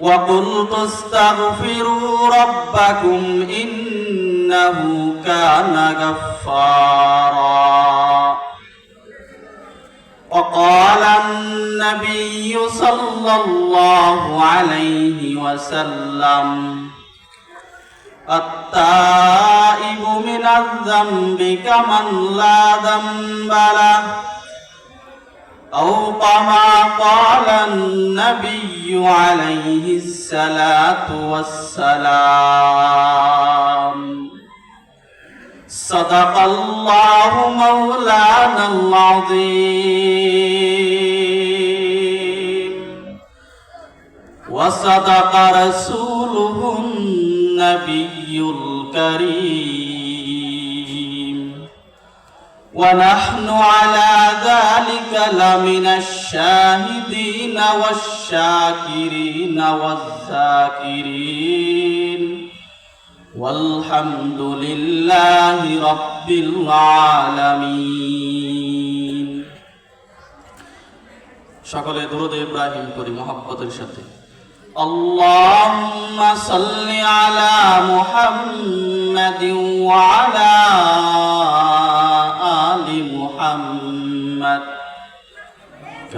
وقلت استغفروا ربكم إنه كان غفارا وقال النبي صلى الله عليه وسلم التائب من الذنب كمن لا ذنب له أو كما قال النبي عليه الصلاة والسلام. صدق الله مولانا العظيم. وصدق رسوله النبي الكريم. ونحن على ذلك لمن الشاهدين والشاكرين والذاكرين والحمد لله رب العالمين সকলে দুরুদ ইব্রাহিম করি মোহাব্বতের সাথে اللهم صل على محمد وعلى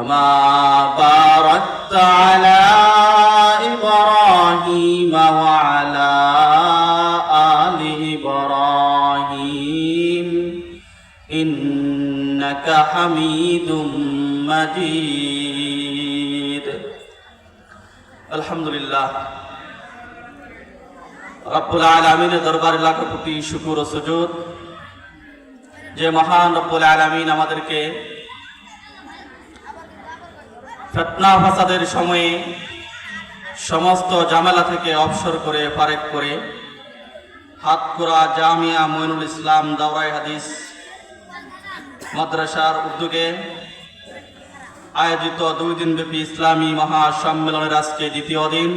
كما باركت على إبراهيم وعلى آل إبراهيم إنك حميد مجيد الحمد لله রব্বুল আলমিনের দরবারে লাখো কোটি শুকুর ও সুজুদ যে মহান রব্বুল আলমিন আমাদেরকে ফেতনা ফাসাদের সময়ে সমস্ত জামেলা থেকে অবসর করে, ফারেক করে হাতকুরা জামিয়া মইনুল ইসলাম দাওরাই হাদিস মাদ্রাসার উদ্যোগে আয়োজিত দুই দিনব্যাপী ইসলামী মহাসম্মেলনের আজকে দ্বিতীয় দিন।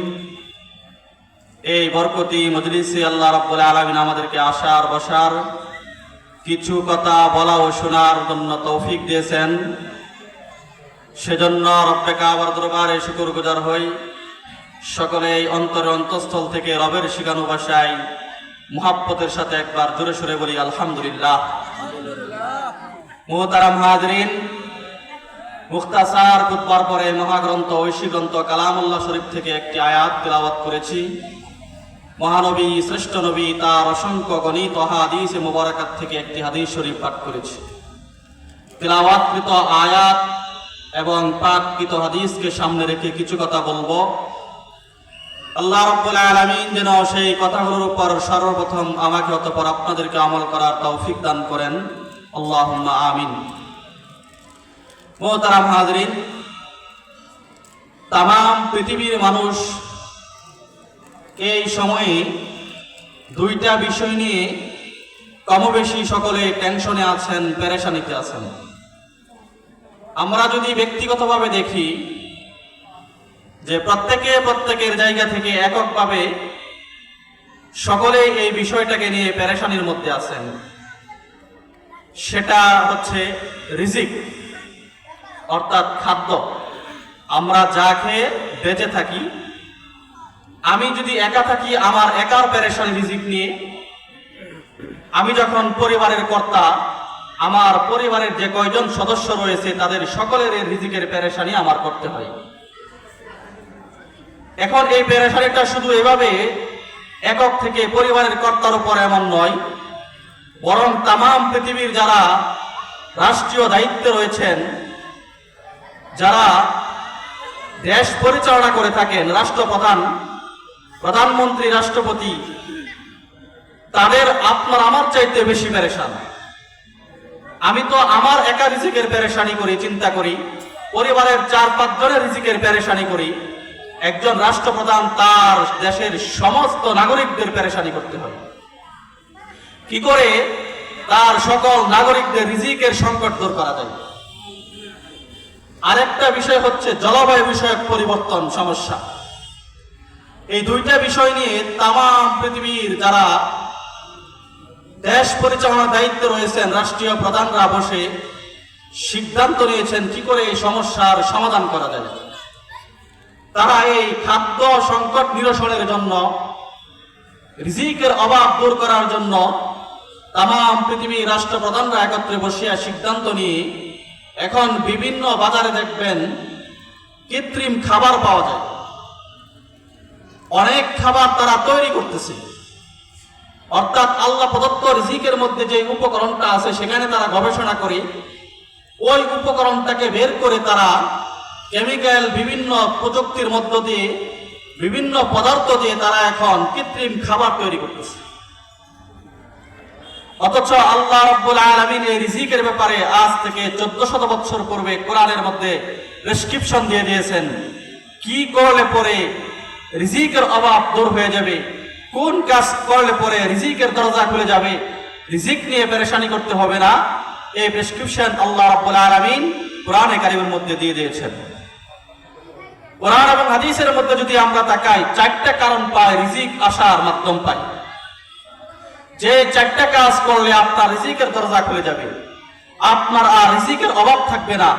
এই বরকতি মজলিসে আল্লাহ রব্বুল আলমিন আমাদেরকে আসার বসার কিছু কথা বলা ও শোনার জন্য তৌফিক দিয়েছেন। সেজন্য রব্বে কাবার দরবারে শুকুর গুজার হই। সকলে এই অন্তরে অন্তঃস্থল থেকে রবের শিখানো ভাষায় মুহাব্বতের সাথে একবার জোরে সরে বলি, আলহামদুলিল্লাহ। মোহতারাম হাজরিন, মুখতাসার বুধবার পরে মহাগ্রন্থ ঐশী গ্রন্থ কালামুল্লাহ শরীফ থেকে একটি আয়াত তিলাওয়াত করেছি। মহানবী, শ্রেষ্ঠ নবী, তার অসংখ্য গণিত, হাদিস, মুবারাকাত থেকে একটি হাদিস শরীফ পাঠ করেছি। তিলাওয়াতকৃত আয়াত এবং পাক কিত হাদিসকে সামনে রেখে কিছু কথা বলব। আল্লাহ রব্বুল আলামিন যেন সেই কথাগুলোর উপর সর্বপ্রথম আমাকে অতপর আপনাদেরকে আমল করার তৌফিক দান করেন। আল্লাহুম্মা আমিন। মোহতারাম হাজরিন তাম পৃথিবীর মানুষ এই সময়ে দুইটা বিষয় নিয়ে কমবেশি সকলে টেনশনে আছেন, পেরেশানিতে আছেন। আমরা যদি ব্যক্তিগতভাবে দেখি যে প্রত্যেকে প্রত্যেকের জায়গা থেকে এককভাবে সকলে এই বিষয়টাকে নিয়ে পেরেশানির মধ্যে আছেন, সেটা হচ্ছে রিজিক, অর্থাৎ খাদ্য। আমরা যা খেয়ে বেঁচে থাকি, আমি যদি একা থাকি, আমার একার পেরেশানি, রিজিক নিয়ে, আমি যখন পরিবারের কর্তা আমার পরিবারের যে কয়জন সদস্য রয়েছে, তাদের সকলের রিজিকের পেরেশানি আমার করতে হয়। এখন এই পেরেশানিটা শুধু এভাবে একক থেকে পরিবারের কর্তার উপর এমন নয়, বরং তাম পৃথিবীর যারা রাষ্ট্রীয় দায়িত্বে রয়েছেন, যারা দেশ পরিচালনা করে থাকেন, রাষ্ট্রপ্রধান, প্রধানমন্ত্রী, রাষ্ট্রপতি, তাদের আপনার আমার চাইতে বেশি পেরেশান। আমি তো আমার একা রিজিকের পেরেশানি করি, চিন্তা করি। পরিবারের চার পাঁচ জনের রিজিকের পেরেশানি করি। একজন রাষ্ট্রপ্রধান তার দেশের সমস্ত নাগরিকদের পেরেশানি করতে হবে। কি করে? তার সকল নাগরিকদের রিজিকের সংকট দূর করা যায়। আরেকটা বিষয় হচ্ছে জলবায়ু বিষয়ক পরিবর্তন সমস্যা। এই দুইটা বিষয় নিয়ে তাম পৃথিবীর যারা দেশ পরিচালনার দায়িত্বে রয়েছেন রাষ্ট্রীয় প্রধানরা বসে সিদ্ধান্ত নিয়েছেন কি করে এই সমস্যার সমাধান করা যায়। তারা এই খাদ্য সংকট নিরসনের জন্য, রিজিকের অভাব দূর করার জন্য তাম পৃথিবীর রাষ্ট্রপ্রধানরা একত্রে বসিয়া সিদ্ধান্ত নিয়ে এখন বিভিন্ন বাজারে দেখবেন কৃত্রিম খাবার পাওয়া যায়। অনেক খাবার তারা তৈরি করতেছে। অর্থাৎ আল্লাহ প্রদত্ত রিজিকের মধ্যে যে উপকরণটা আছে, সেখানে তারা গবেষণা করে। ওই উপকরণটাকে বের করে তারা কেমিক্যাল বিভিন্ন প্রযুক্তির মধ্য দিয়ে, বিভিন্ন পদার্থ দিয়ে তারা এখন কৃত্রিম খাবার তৈরি করতেছে। অথচ আল্লাহ রব্বুল আলমিন এই রিজিকের ব্যাপারে আজ থেকে চোদ্দ শত বছর পূর্বে কোরআনের মধ্যে প্রেসক্রিপশন দিয়ে দিয়েছেন। কি করলে পরে রিজিকের অভাব দূর হয়ে যাবে? কোন কাজ করলে পরে রিজিকের দরজা খুলে যাবে? রিজিক নিয়ে পেরেশানি করতে হবে না। এই প্রেসক্রিপশন আল্লাহ রব্বুল আলমিন কোরআনে কারিমের মধ্যে দিয়ে দিয়েছেন। কোরআন এবং হাদিসের মধ্যে যদি আমরা তাকাই, চারটা কারণ পাই রিজিক আসার মাধ্যম পাই যে চারটা কাজ করলে আপনার রিজিকের দরজা খুলে যাবে। আপনার আর রিজিকের অভাব থাকবে না,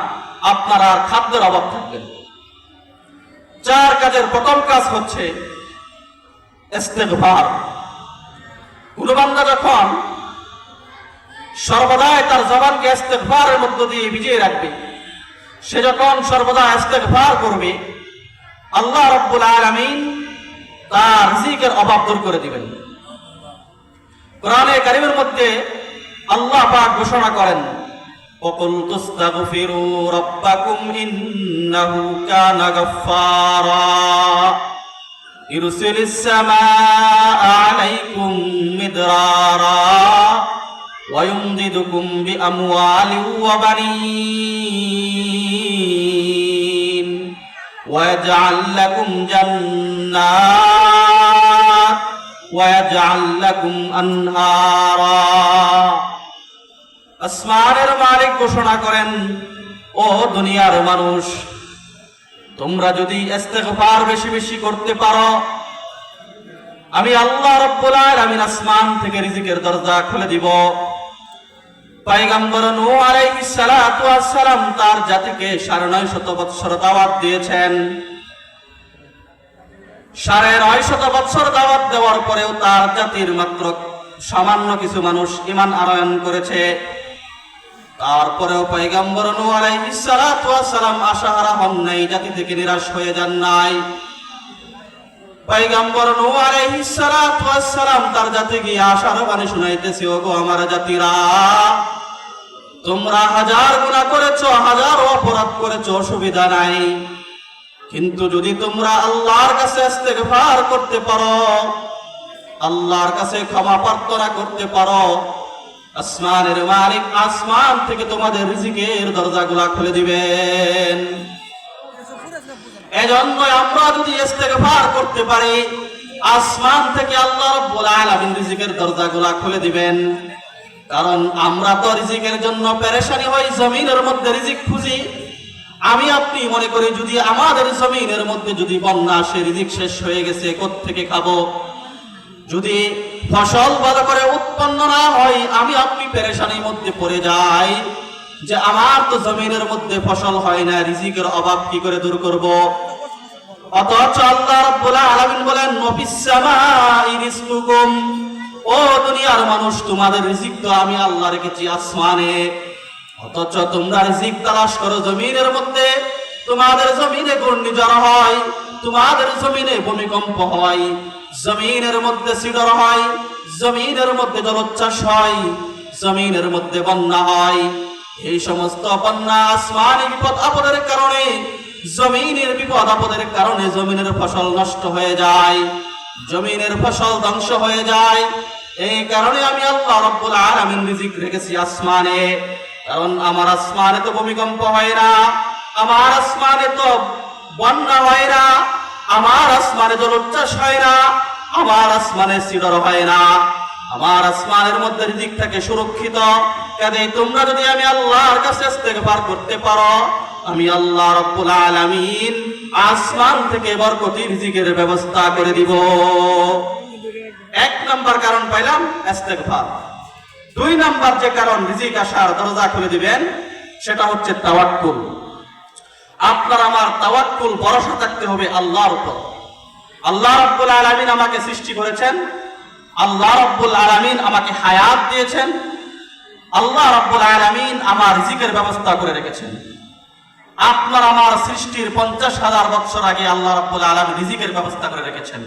আপনার আর খাদ্যের অভাব থাকবে না। চার কাজের প্রথম কাজ হচ্ছে ইস্তেগফার কোন বান্দা যখন সর্বদাই তার জবানকে ইস্তেগফারের মধ্য দিয়ে ভিজিয়ে রাখবে সে যখন সর্বদা ইস্তেগফার করবে আল্লাহ রব্বুল আলামিন তার রিজিকের অভাব দূর করে দিবেন কোরআনে কারিমের মধ্যে আল্লাহ পাক ঘোষণা করেন وقل تستغفروا ربكم إنه كان غفارا يرسل السماء عليكم مدرارا ويمددكم بأموال وبنين ويجعل لكم جنات ويجعل لكم أنهارا আসমানের মালিক ঘোষণা করেন ও দুনিয়ার মানুষ তোমরা যদি বেশি বেশি করতে পারো, আমি আল্লাহ রব্বুল আলামিন আসমান থেকে রিজিকের দরজা খুলে দিব। সালাতু ওয়াস সালাম তার জাতিকে 950 বৎসর দাওয়াত দিয়েছেন। নয় শত বৎসর দাওয়াত দেওয়ার পরেও তার জাতির মাত্র সামান্য কিছু মানুষ ইমান আরয়ন করেছে। তারপরেও সালাতু ওয়াস সালাম আশাহারা হন নাই, জাতি থেকে নিরাশ হয়ে যান নাই। পয়গম্বর নূহ আলাইহিস সালাতু ওয়াস তার জাতি গিয়ে আশার আমার জাতিরা, তোমরা হাজার করেছ, হাজার অসুবিধা নাই। কিন্তু যদি তোমরা আল্লাহর কাছে করতে পারো, আল্লাহর কাছে ক্ষমা প্রার্থনা করতে পারো আসমানের মালিক আসমান থেকে তোমাদের রিজিকের দরজাগুলা খুলে দিবেন। এজন্য আমরা যদি ইস্তেগফার করতে পারি, আসমান থেকে আল্লাহ রাব্বুল আলামিন রিজিকের দরজাগুলা খুলে দিবেন। কারণ আমরা তো রিজিকের জন্য পেরেশানি হই, জমিনের মধ্যে রিজিক খুঁজি। আমি আপনি মনে করি, যদি আমাদের জমিনের মধ্যে যদি বন্যা আসে, রিজিক শেষ হয়ে গেছে থেকে খাব? যদি ফসল ভালো করে উৎপন্ন না হয়, আমি আপনি পেরেশানির মধ্যে পড়ে যাই। যে আমার তো জমিনের মধ্যে ফসল হয় না, রিজিকের অভাব কি করে দূর করব? তোমাদের জমিনের মধ্যে, তোমাদের জমিনে ঘূর্ণিঝড় হয়। তোমাদের জমিনে ভূমিকম্প হয়, জমিনের মধ্যে সিডর হয়, জমিনের মধ্যে জলোচ্ছ্বাস হয়, জমিনের মধ্যে বন্যা হয়। এই সমস্ত বন্যা আসমানি বিপদ আপদের কারণে, জমিনের বিপদ আপদের কারণে জমিনের ফসল নষ্ট হয়ে যায়, জমিনের ফসল ধ্বংস হয়ে যায়। এই কারণে আমি আল্লাহ রব্বুল আলামিন রিজিক রেখেছি আসমানে, কারণ আমার আসমানে তো ভূমিকম্প হয় না, আমার আসমানে তো বন্যা হয় আমার আসমানে জলোচ্ছ্বাস হয় না আমার আসমানে সিডর হয় না। আমার আসমানের মধ্যে রিজিক থাকে সুরক্ষিত, কাজে তোমরা যদি আমি আল্লাহর কাছে ইস্তেগফার করতে পারো, আমি আল্লাহ রব্বুল আলামিন আসমান থেকে বরকতি রিজিকের ব্যবস্থা করে দিব। এক নাম্বার কারণ পাইলাম ইস্তেগফার। দুই নাম্বার যে কারণ রিজিক আসার দরজা খুলে দিবেন, সেটা হচ্ছে তাওয়াক্কুল। আপনার আমার তাওয়াক্কুল, ভরসা থাকতে হবে আল্লাহর উপর। আল্লাহ রাব্বুল আলামিন আমাকে সৃষ্টি করেছেন। আল্লাহ রাব্বুল আলামিন আমাকে হায়াত দিয়েছেন। আল্লাহ রাব্বুল আলামিন আমার রিজিকের ব্যবস্থা করে রেখেছেন। আপনার আমার সৃষ্টির পঞ্চাশ হাজার বছর আগে আল্লাহ রাব্বুল আলামিন রিজিকের ব্যবস্থা করে রেখেছেন।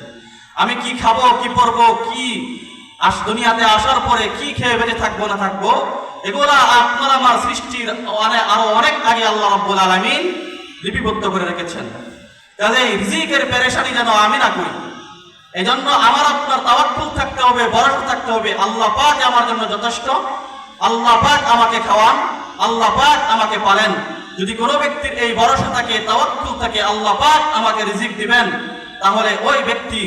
আমি কি খাব, কি পরবো, কি আস, দুনিয়াতে আসার পরে কি খেয়ে বেঁচে থাকব, না থাকব, এগুলা আপনার আমার সৃষ্টির আরও অনেক আগে আল্লাহ রাব্বুল আলামিন লিপিবদ্ধ করে রেখেছেন। কাজে রিজিকের পেরেশানি যেন আমি না করি এই জন্য আমার আপনার তাওয়াক্কুল থাকতে হবে, ভরসা থাকতে হবে, আল্লাহ পাক আমার জন্য যথেষ্ট, আল্লাহ পাক আমাকে খাওয়ান, আল্লাহ পাক আমাকে পালেন। যদি কোনো ব্যক্তির এই ভরসা থাকে, তাওয়াক্কুল থাকে, আল্লাহ পাক আমাকে রিজিক দিবেন, তাহলে ওই ব্যক্তি,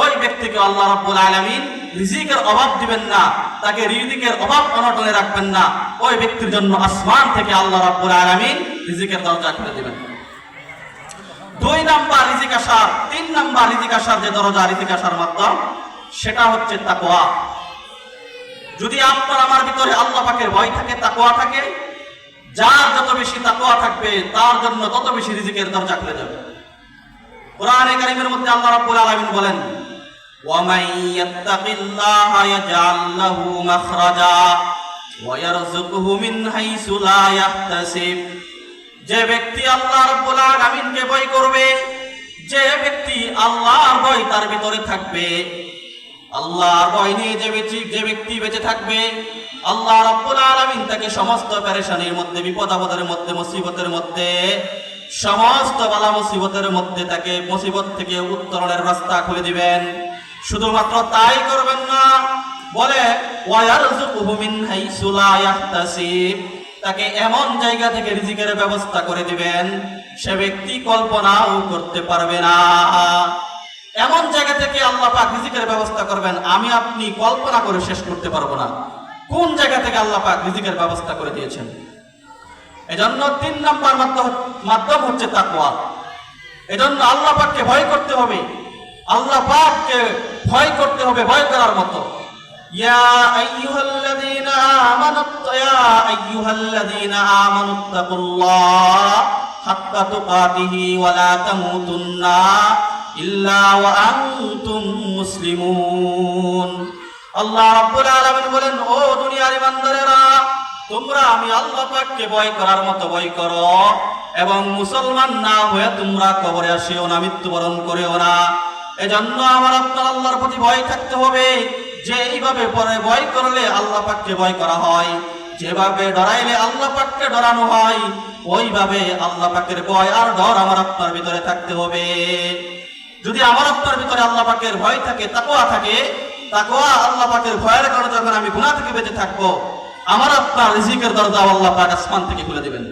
ওই ব্যক্তিকে আল্লাহ রাব্বুল আলামিন রিজিকের অভাব দিবেন না, তাকে রিজিকের অভাব অনটনে রাখবেন না, ওই ব্যক্তির জন্য আসমান থেকে আল্লাহ রাব্বুল আলামিন রিজিকের দরজা খুলে দিবেন। দুই নাম্বার রিজিক আসার তিন নাম্বার রিজিক আসার যে দরজা রিজিক আসার মাধ্যম সেটা হচ্ছে তাকওয়া যদি আপনার আমার ভিতরে আল্লাহ পাকের ভয় থাকে তাকওয়া থাকে যার যত বেশি তাকওয়া থাকবে তার জন্য তত বেশি রিজিকের দরজা খুলে যাবে কোরআনে কারিমের মধ্যে আল্লাহ রাব্বুল আলামিন বলেন ومن يتق الله يجعل له مخرجا ويرزقه من حيث لا يحتسب যে ব্যক্তি আল্লাহ রাব্বুল আলামিনকে ভয় করবে, যে ব্যক্তি আল্লাহর ভয় তার ভিতরে থাকবে, আল্লাহর ভয় নিয়ে যে ব্যক্তি যে ব্যক্তি বেঁচে থাকবে, আল্লাহ রাব্বুল আলামিন তাকে সমস্ত পেরেশানির মধ্যে, বিপদ আপদের মধ্যে, মুসিবতের মধ্যে, সমস্ত বালা মুসিবতের মধ্যে তাকে মুসিবত থেকে উত্তরণের রাস্তা খুলে দিবেন। শুধুমাত্র তাই করবেন না, বলে, ওয়ায়ারযুকুহু মিন হাইসু লা ইয়াহতাসিব। তাকে এমন জায়গা থেকে রিজিকের ব্যবস্থা করে দিবেন, সে ব্যক্তি কল্পনাও করতে পারবে না। এমন জায়গা থেকে আল্লাহ পাক রিজিকের ব্যবস্থা করবেন, আমি আপনি কল্পনা করে শেষ করতে পারব না। কোন জায়গা থেকে আল্লাহ পাক রিজিকের ব্যবস্থা করে দিয়েছেন? এজন্য তিন নাম্বার মাধ্যম হচ্ছে তাকওয়া। এজন্য আল্লাহ পাককে ভয় করতে হবে। আল্লাহ পাককে ভয় করতে হবে ভয় করার মতো। ইয়া আইয়ুহাল্লাযীনা আল্লাহ বলেন, ও দুনিয়ার তোমরা আমি আল্লাহ ভয় করার মতো ভয় করো এবং মুসলমান না হয়ে তোমরা কবরে আসিও না, মৃত্যুবরণ করেও না। এজন্য আমার আপনার আল্লাহর প্রতি ভয় থাকতে হবে। যে এইভাবে পরে ভয় করলে আল্লাহ পাককে ভয় করা হয়, যেভাবে ডরাইলে আল্লাহ পাককে ডরানো হয়, ওইভাবে আল্লাহ পাকের ভয় আর ডর আমার আপনার ভিতরে থাকতে হবে। যদি আমার আপনার ভিতরে আল্লাহ পাকের ভয় থাকে তাকোয়া থাকে তাকোয়া আল্লাহ পাকের ভয়ের কারণে যখন আমি গুনাহ থেকে বেঁচে থাকব, আমার আপনার রিজিকের দরজা আল্লাহ পাক আসমান থেকে খুলে দিবেন।